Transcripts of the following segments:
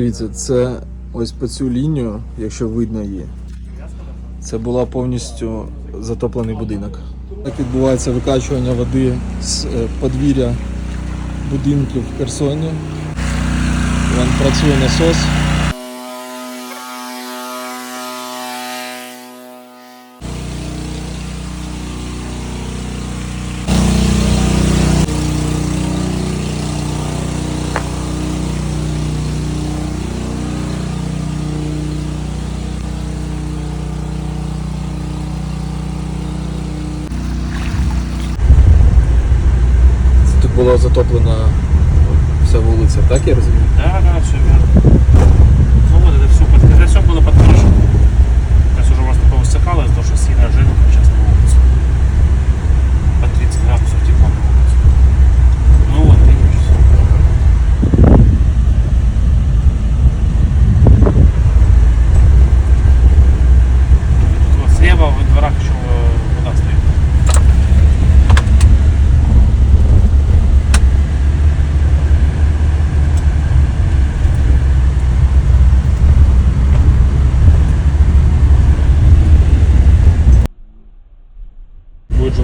Дивіться, це ось по цю лінію, якщо видно її, це була повністю затоплений будинок. Так відбувається викачування води з е, подвір'я будинків в Херсоні. Він працює насос. Була затоплена вся вулиця, так я розумію? Да, так, все верно.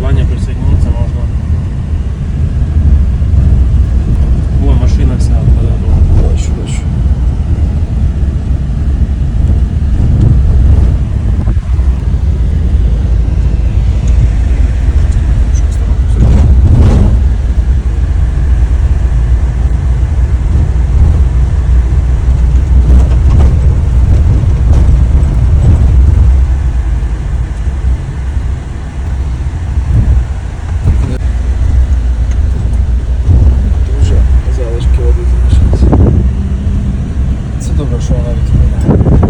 Будет желание присоединиться, добре, що вона відповідає.